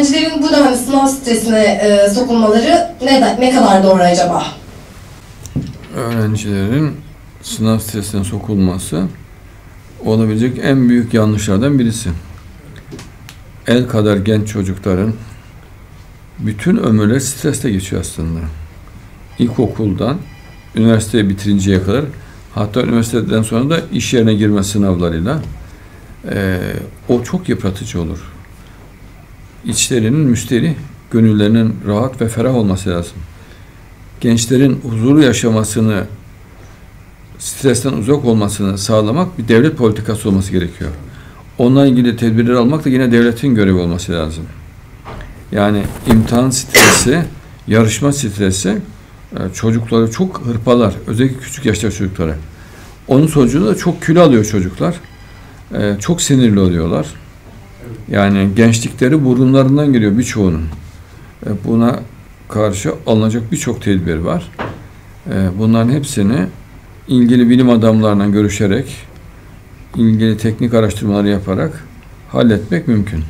öğrencilerin bu denli sınav stresine e, sokulmaları ne, ne kadar doğru acaba? Öğrencilerin sınav stresine sokulması olabilecek en büyük yanlışlardan birisi. El kadar genç çocukların bütün ömürleri streste geçiyor aslında. İlkokuldan üniversiteyi bitirinceye kadar hatta üniversiteden sonra da iş yerine girme sınavlarıyla eee, o çok yıpratıcı olur. İçlerinin müsteri, gönüllerinin rahat ve ferah olması lazım. Gençlerin huzurlu yaşamasını, stresten uzak olmasını sağlamak bir devlet politikası olması gerekiyor. Onunla ilgili tedbirler almak da yine devletin görevi olması lazım. Yani imtihan stresi, yarışma stresi e, çocukları çok hırpalar. Özellikle küçük yaşta çocuklara. Onun sonucunda da çok kilo alıyor çocuklar. E, Çok sinirli oluyorlar. Yani gençlikleri burunlarından geliyor birçoğunun. E, Buna karşı alınacak birçok tedbir var. E, Bunların hepsini ilgili bilim adamlarla görüşerek, ilgili teknik araştırmaları yaparak halletmek mümkün.